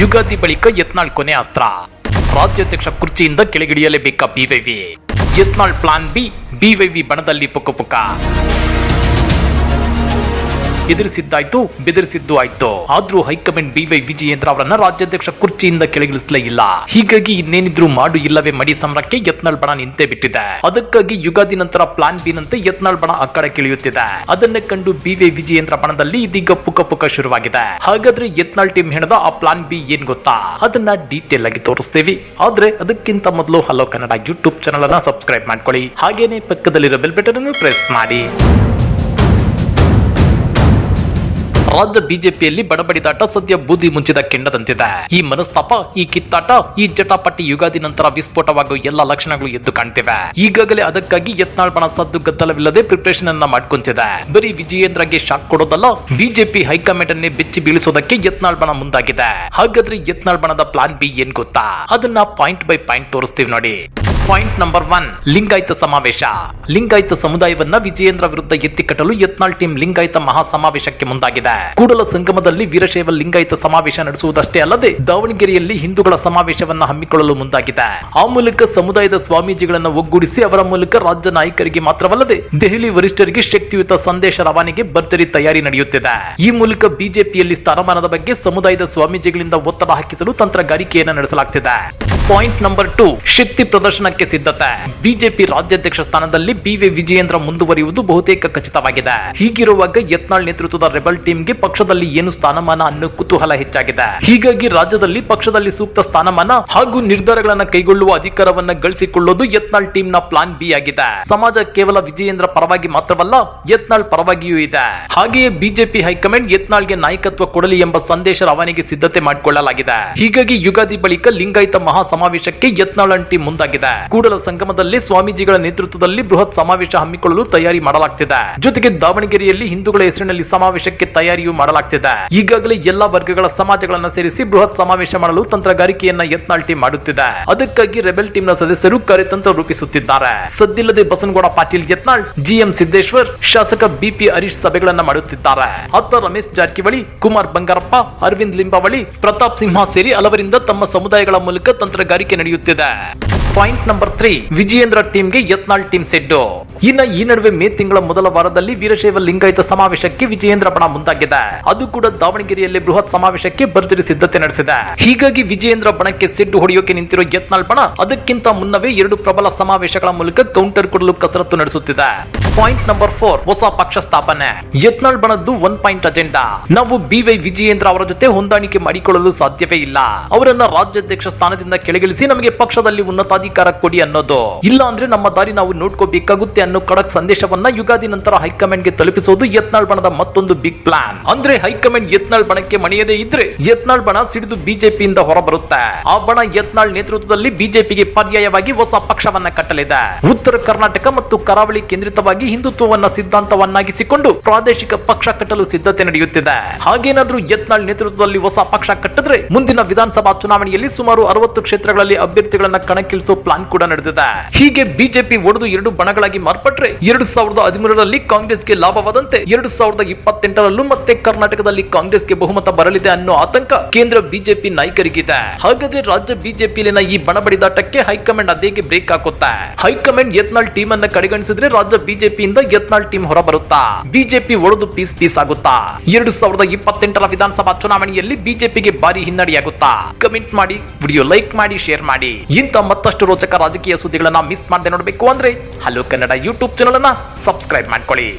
ಯುಗಾದಿ ಬಳಿಕ ಯತ್ನಾಳ್ ಕೊನೆ ಅಸ್ತ್ರ. ರಾಜ್ಯಾಧ್ಯಕ್ಷ ಕುರ್ಚಿಯಿಂದ ಕೆಳಗಿಳಿಯಲೇಬೇಕ BYV Yatnal plan B BYV ಬಣದಲ್ಲಿ ಪುಕ್ಕ ಪುಕ್ಕ ಎದುರಿಸಿದ್ದಾಯ್ತು, ಬೆದರಿಸಿದ್ದು ಆಯ್ತು. ಆದ್ರೂ ಹೈಕಮಾಂಡ್ ಬಿವೈ ವಿಜಯೇಂದ್ರ ಅವರನ್ನ ರಾಜ್ಯಾಧ್ಯಕ್ಷ ಕುರ್ಚಿಯಿಂದ ಕೆಳಗಿಳಿಸಲೇ ಇಲ್ಲ. ಹೀಗಾಗಿ ಇನ್ನೇನಿದ್ರು ಮಾಡು ಇಲ್ಲವೇ ಮಡಿ ಸಮರಕ್ಕೆ ಯತ್ನಾಳ್ ಬಣ ನಿಂತೆ ಬಿಟ್ಟಿದೆ. ಅದಕ್ಕಾಗಿ ಯುಗಾದಿ ನಂತರ ಪ್ಲಾನ್ ಬಿ ನಂತೆ ಯತ್ನಾಳ್ ಬಣ ಆ ಕಿಳಿಯುತ್ತಿದೆ. ಅದನ್ನ ಕಂಡು ಬಿವೈ ವಿಜಯೇಂದ್ರ ಬಣದಲ್ಲಿ ಇದೀಗ ಪುಕ ಪುಕ ಶುರುವಾಗಿದೆ. ಹಾಗಾದ್ರೆ ಯತ್ನಾಳ್ ಟೀಮ್ ಹೆಣದ ಆ ಪ್ಲಾನ್ ಬಿ ಏನ್ ಗೊತ್ತಾ? ಅದನ್ನ ಡೀಟೇಲ್ ಆಗಿ ತೋರಿಸ್ತೀವಿ. ಆದ್ರೆ ಅದಕ್ಕಿಂತ ಮೊದಲು ಹಲೋ ಕನ್ನಡ ಯೂಟ್ಯೂಬ್ ಚಾನಲ್ ಅನ್ನ ಸಬ್ಸ್ಕ್ರೈಬ್ ಮಾಡ್ಕೊಳ್ಳಿ. ಹಾಗೇನೆ ಪಕ್ಕದಲ್ಲಿರೋ ಬೆಲ್ ಬಟನ್ ಅನ್ನು ಪ್ರೆಸ್ ಮಾಡಿ. ರಾಜ್ಯ ಬಿಜೆಪಿಯಲ್ಲಿ ಬಡಬಡಿದಾಟ ಸದ್ಯ ಬೂದಿ ಮುಂಚಿದ ಕೆಂಡದಂತಿದೆ. ಈ ಮನಸ್ತಾಪ, ಈ ಕಿತ್ತಾಟ, ಈ ಜಟಾಪಟ್ಟಿ ಯುಗಾದಿ ನಂತರ ವಿಸ್ಫೋಟವಾಗುವ ಎಲ್ಲ ಲಕ್ಷಣಗಳು ಎದ್ದು ಕಾಣ್ತಿವೆ. ಈಗಾಗಲೇ ಅದಕ್ಕಾಗಿ ಯತ್ನಾಳ್ಬಣ ಸದ್ದು ಗದ್ದಲವಿಲ್ಲದೆ ಪ್ರಿಪರೇಷನ್ ಅನ್ನ ಮಾಡ್ಕೊಂತಿದೆ. ಬರೀ ವಿಜಯೇಂದ್ರಗೆ ಶಾಕ್ ಕೊಡೋದಲ್ಲ, ಬಿಜೆಪಿ ಹೈಕಮಾಂಡ್ ಅನ್ನೇ ಬೆಚ್ಚಿ ಬೀಳಿಸೋದಕ್ಕೆ ಯತ್ನಾಳ್ಬಣ ಮುಂದಾಗಿದೆ. ಹಾಗಾದ್ರೆ ಯತ್ನಾಳ್ಬಣದ ಪ್ಲಾನ್ ಬಿ ಏನ್ ಗೊತ್ತಾ? ಅದನ್ನ ಪಾಯಿಂಟ್ ಬೈ ಪಾಯಿಂಟ್ ತೋರಿಸ್ತೀವಿ ನೋಡಿ. ಪಾಯಿಂಟ್ ನಂಬರ್ ಒನ್ ಲಿಂಗಾಯತ ಸಮಾವೇಶ. ಲಿಂಗಾಯತ ಸಮುದಾಯವನ್ನ ವಿಜಯೇಂದ್ರ ವಿರುದ್ಧ ಎತ್ತಿಕಟ್ಟಲು ಯತ್ನಾಳ್ ಟೀಮ್ ಲಿಂಗಾಯತ ಮಹಾ ಸಮಾವೇಶಕ್ಕೆ ಮುಂದಾಗಿದೆ. ಕೂಡಲ ಸಂಗಮದಲ್ಲಿ ವೀರಶೈವ ಲಿಂಗಾಯತ ಸಮಾವೇಶ ನಡೆಸುವುದಷ್ಟೇ ಅಲ್ಲದೆ, ದಾವಣಗೆರೆಯಲ್ಲಿ ಹಿಂದೂಗಳ ಸಮಾವೇಶವನ್ನ ಹಮ್ಮಿಕೊಳ್ಳಲು ಮುಂದಾಗಿದೆ. ಆ ಮೂಲಕ ಸಮುದಾಯದ ಸ್ವಾಮೀಜಿಗಳನ್ನ ಒಗ್ಗೂಡಿಸಿ ಅವರ ಮೂಲಕ ರಾಜ್ಯ ನಾಯಕರಿಗೆ ಮಾತ್ರವಲ್ಲದೆ, ದೆಹಲಿ ವರಿಷ್ಠರಿಗೆ ಶಕ್ತಿಯುತ ಸಂದೇಶ ರವಾನೆಗೆ ಭರ್ಜರಿ ತಯಾರಿ ನಡೆಯುತ್ತಿದೆ. ಈ ಮೂಲಕ ಬಿಜೆಪಿಯಲ್ಲಿ ಸ್ಥಾನಮಾನದ ಬಗ್ಗೆ ಸಮುದಾಯದ ಸ್ವಾಮೀಜಿಗಳಿಂದ ಒತ್ತಡ ಹಾಕಿಸಲು ತಂತ್ರಗಾರಿಕೆಯನ್ನು ನಡೆಸಲಾಗ್ತಿದೆ. ಪಾಯಿಂಟ್ ನಂಬರ್ ಟು, ಶಕ್ತಿ ಪ್ರದರ್ಶನಕ್ಕೆ ಸಿದ್ಧತೆ. ಬಿಜೆಪಿ ರಾಜ್ಯಾಧ್ಯಕ್ಷ ಸ್ಥಾನದಲ್ಲಿ ಬಿವಿ ವಿಜಯೇಂದ್ರ ಮುಂದುವರಿಯುವುದು ಬಹುತೇಕ ಖಚಿತವಾಗಿದೆ. ಹೀಗಿರುವಾಗ ಯತ್ನಾಳ್ ನೇತೃತ್ವದ ರೆಬಲ್ ಟೀಮ್ಗೆ ಪಕ್ಷದಲ್ಲಿ ಏನು ಸ್ಥಾನಮಾನ ಅನ್ನೋ ಕುತೂಹಲ ಹೆಚ್ಚಾಗಿದೆ. ಹೀಗಾಗಿ ರಾಜ್ಯದಲ್ಲಿ ಪಕ್ಷದಲ್ಲಿ ಸೂಕ್ತ ಸ್ಥಾನಮಾನ ಹಾಗೂ ನಿರ್ಧಾರಗಳನ್ನು ಕೈಗೊಳ್ಳುವ ಅಧಿಕಾರವನ್ನು ಗಳಿಸಿಕೊಳ್ಳೋದು ಯತ್ನಾಳ್ ಟೀಮ್ನ ಪ್ಲಾನ್ ಬಿ ಆಗಿದೆ. ಸಮಾಜ ಕೇವಲ ವಿಜಯೇಂದ್ರ ಪರವಾಗಿ ಮಾತ್ರವಲ್ಲ, ಯತ್ನಾಳ್ ಪರವಾಗಿಯೂ ಇದೆ. ಹಾಗೆಯೇ ಬಿಜೆಪಿ ಹೈಕಮಾಂಡ್ ಯತ್ನಾಳ್ಗೆ ನಾಯಕತ್ವ ಕೊಡಲಿ ಎಂಬ ಸಂದೇಶ ರವಾನೆಗೆ ಸಿದ್ಧತೆ ಮಾಡಿಕೊಳ್ಳಲಾಗಿದೆ. ಹೀಗಾಗಿ ಯುಗಾದಿ ಬಳಿಕ ಲಿಂಗಾಯತ ಮಹಾ ಸಮಾವೇಶಕ್ಕೆ ಯತ್ನಾಳಂಟಿ ಮುಂದಾಗಿದೆ. ಕೂಡಲ ಸಂಗಮದಲ್ಲಿ ಸ್ವಾಮೀಜಿಗಳ ನೇತೃತ್ವದಲ್ಲಿ ಬೃಹತ್ ಸಮಾವೇಶ ಹಮ್ಮಿಕೊಳ್ಳಲು ತಯಾರಿ ಮಾಡಲಾಗ್ತಿದೆ. ಜೊತೆಗೆ ದಾವಣಗೆರೆಯಲ್ಲಿ ಹಿಂದೂಗಳ ಹೆಸರಿನಲ್ಲಿ ಸಮಾವೇಶಕ್ಕೆ ತಯಾರಿಯೂ ಮಾಡಲಾಗ್ತಿದೆ. ಈಗಾಗಲೇ ಎಲ್ಲಾ ವರ್ಗಗಳ ಸಮಾಜಗಳನ್ನ ಸೇರಿಸಿ ಬೃಹತ್ ಸಮಾವೇಶ ಮಾಡಲು ತಂತ್ರಗಾರಿಕೆಯನ್ನ ಯತ್ನಾಳ್ಟಿ ಮಾಡುತ್ತಿದೆ. ಅದಕ್ಕಾಗಿ ರೆಬೆಲ್ ಟೀಮ್ನ ಸದಸ್ಯರು ಕಾರ್ಯತಂತ್ರ ರೂಪಿಸುತ್ತಿದ್ದಾರೆ. ಸದ್ದಿಲ್ಲದೆ ಬಸನಗೌಡ ಪಾಟೀಲ್ ಯತ್ನಾಳ್, ಜಿಎಂ ಸಿದ್ದೇಶ್ವರ್, ಶಾಸಕ ಬಿಪಿ ಹರೀಶ್ ಸಭೆಗಳನ್ನ ಮಾಡುತ್ತಿದ್ದಾರೆ. ಅತ್ತ ರಮೇಶ್ ಜಾರಕಿಹೊಳಿ, ಕುಮಾರ್ ಬಂಗಾರಪ್ಪ, ಅರವಿಂದ್ ಲಿಂಬಾವಳಿ, ಪ್ರತಾಪ್ ಸಿಂಹ ಸೇರಿ ಹಲವರಿಂದ ತಮ್ಮ ಸಮುದಾಯಗಳ ಮೂಲಕ ತಂತ್ರಗಾರಿಕೆ ನಡೆಯುತ್ತಿದೆ. ಪಾಯಿಂಟ್ ನಂಬರ್ ತ್ರೀ ವಿಜಯೇಂದ್ರ ಟೀಮ್ಗೆ ಯತ್ನಾಳ್ ಟೀಮ್ ಸೆಡ್ಡು. ಇನ್ನ ಈ ನಡುವೆ ಮೇ ತಿಂಗಳ ಮೊದಲ ವಾರದಲ್ಲಿ ವೀರಶೈವ ಲಿಂಗಾಯತ ಸಮಾವೇಶಕ್ಕೆ ವಿಜಯೇಂದ್ರ ಬಣ ಮುಂದಾಗಿದೆ. ಅದು ಕೂಡ ದಾವಣಗೆರೆಯಲ್ಲಿ ಬೃಹತ್ ಸಮಾವೇಶಕ್ಕೆ ಭರ್ಜರಿ ಸಿದ್ಧತೆ ನಡೆಸಿದೆ. ಹೀಗಾಗಿ ವಿಜಯೇಂದ್ರ ಬಣಕ್ಕೆ ಸೆಡ್ಡು ಹೊಡೆಯೋಕೆ ನಿಂತಿರೋ ಯತ್ನಾಳ್ ಬಣ ಅದಕ್ಕಿಂತ ಮುನ್ನವೇ ಎರಡು ಪ್ರಬಲ ಸಮಾವೇಶಗಳ ಮೂಲಕ ಕೌಂಟರ್ ಕೊಡಲು ಕಸರತ್ತು ನಡೆಸುತ್ತಿದೆ. ಪಾಯಿಂಟ್ ನಂಬರ್ ಫೋರ್, ಹೊಸ ಪಕ್ಷ ಸ್ಥಾಪನೆ. ಯತ್ನಾಳ್ ಬಣದ್ದು ಒನ್ ಪಾಯಿಂಟ್ ಅಜೆಂಡಾ ನಾವು ಬಿವೈ ವಿಜಯೇಂದ್ರ ಅವರ ಜೊತೆ ಹೊಂದಾಣಿಕೆ ಮಾಡಿಕೊಳ್ಳಲು ಸಾಧ್ಯವೇ ಇಲ್ಲ. ಅವರನ್ನ ರಾಜ್ಯಾಧ್ಯಕ್ಷ ಸ್ಥಾನದಿಂದ ಕೆಳಗಿಳಿಸಿ ನಮಗೆ ಪಕ್ಷದಲ್ಲಿ ಉನ್ನತಾಧಿಕಾರ ಕೊಡಿ ಅನ್ನೋದು. ಇಲ್ಲ ಅಂದ್ರೆ ನಮ್ಮ ದಾರಿ ನಾವು ನೋಡ್ಕೋಬೇಕಾಗುತ್ತೆ ಅನ್ನೋ ಕಡಕ್ ಸಂದೇಶವನ್ನ ಯುಗಾದಿ ನಂತರ ಹೈಕಮಾಂಡ್ಗೆ ತಲುಪಿಸೋದು ಯತ್ನಾಳ್ ಬಣದ ಮತ್ತೊಂದು ಬಿಗ್ ಪ್ಲಾನ್ ಅಂದ್ರೆ ಹೈಕಮಾಂಡ್ ಯತ್ನಾಳ್ ಬಣಕ್ಕೆ ಮಣಿಯದೇ ಇದ್ರೆ ಯತ್ನಾಳ್ ಬಣ ಸಿಡಿದು ಬಿಜೆಪಿಯಿಂದ ಹೊರಬರುತ್ತೆ. ಆ ಬಣ ಯತ್ನಾಳ್ ನೇತೃತ್ವದಲ್ಲಿ ಬಿಜೆಪಿಗೆ ಪರ್ಯಾಯವಾಗಿ ಹೊಸ ಪಕ್ಷವನ್ನ ಕಟ್ಟಲಿದೆ. ಉತ್ತರ ಕರ್ನಾಟಕ ಮತ್ತು ಕರಾವಳಿ ಕೇಂದ್ರಿತವಾಗಿ ಹಿಂದುತ್ವವನ್ನ ಸಿದ್ಧಾಂತವನ್ನಾಗಿಸಿಕೊಂಡು ಪ್ರಾದೇಶಿಕ ಪಕ್ಷ ಕಟ್ಟಲು ಸಿದ್ಧತೆ ನಡೆಯುತ್ತಿದೆ. ಹಾಗೇನಾದ್ರೂ ಯತ್ನಾಳ್ ನೇತೃತ್ವದಲ್ಲಿ ಹೊಸ ಪಕ್ಷ ಕಟ್ಟಿದ್ರೆ ಮುಂದಿನ ವಿಧಾನಸಭಾ ಚುನಾವಣೆಯಲ್ಲಿ ಸುಮಾರು ಅರವತ್ತು ಕ್ಷೇತ್ರಗಳಲ್ಲಿ ಅಭ್ಯರ್ಥಿಗಳನ್ನ ಕಣಕ್ಕಿಳಿಸೋ ಪ್ಲಾನ್ ಕೂಡ ನಡೆದಿದೆ. ಹೀಗೆ ಬಿಜೆಪಿ ಒಡೆದು ಎರಡು ಬಣಗಳಾಗಿ ಮಾರ್ಪಟ್ರೆ ಎರಡು ಸಾವಿರದ ಹದಿಮೂರರಲ್ಲಿ ಕಾಂಗ್ರೆಸ್ಗೆ ಲಾಭವಾದಂತೆ ಎರಡು ಸಾವಿರದ ಇಪ್ಪತ್ತೆಂಟರಲ್ಲೂ ಮತ್ತೆ ಕರ್ನಾಟಕದಲ್ಲಿ ಕಾಂಗ್ರೆಸ್ಗೆ ಬಹುಮತ ಬರಲಿದೆ ಅನ್ನೋ ಆತಂಕ ಕೇಂದ್ರ ಬಿಜೆಪಿ ನಾಯಕರಿಗಿದೆ. ಹಾಗಾದ್ರೆ ರಾಜ್ಯ ಬಿಜೆಪಿಯಲ್ಲಿನ ಈ ಬಣಬಡಿದಾಟಕ್ಕೆ ಹೈಕಮಾಂಡ್ ಅದೇಗೆ ಬ್ರೇಕ್ ಹಾಕುತ್ತೆ. ಹೈಕಮಾಂಡ್ ಯತ್ನಾಳ್ ಟೀಮ್ ಅನ್ನ ಕಡೆಗಣಿಸಿದ್ರೆ ರಾಜ್ಯ ಬಿಜೆಪಿಯಿಂದ ಯತ್ನಾಳ್ ಟೀಮ್ ಹೊರಬರುತ್ತಾ? ಬಿಜೆಪಿ ಒಡೆದು ಪೀಸ್ ಪೀಸ್ ಆಗುತ್ತಾ? ಎರಡು ಸಾವಿರದ ಇಪ್ಪತ್ತೆಂಟರ ವಿಧಾನಸಭಾ ಚುನಾವಣೆಯಲ್ಲಿ ಬಿಜೆಪಿಗೆ ಭಾರಿ ಹಿನ್ನಡೆಯಾಗುತ್ತಾ? ಕಮೆಂಟ್ ಮಾಡಿ, ವಿಡಿಯೋ ಲೈಕ್ ಮಾಡಿ, ಶೇರ್ ಮಾಡಿ. ಇಂಥ ಮತ್ತಷ್ಟು ರೋಚಕ ರಾಜಕೀಯ ಸುದ್ದಿಗಳನ್ನ ಮಿಸ್ ಮಾಡದೆ ನೋಡಬೇಕು ಅಂದ್ರೆ ಹಲೋ ಕನ್ನಡ ಯೂಟ್ಯೂಬ್ ಚಾನಲ್ ಅನ್ನ ಸಬ್ಸ್ಕ್ರೈಬ್ ಮಾಡ್ಕೊಳ್ಳಿ.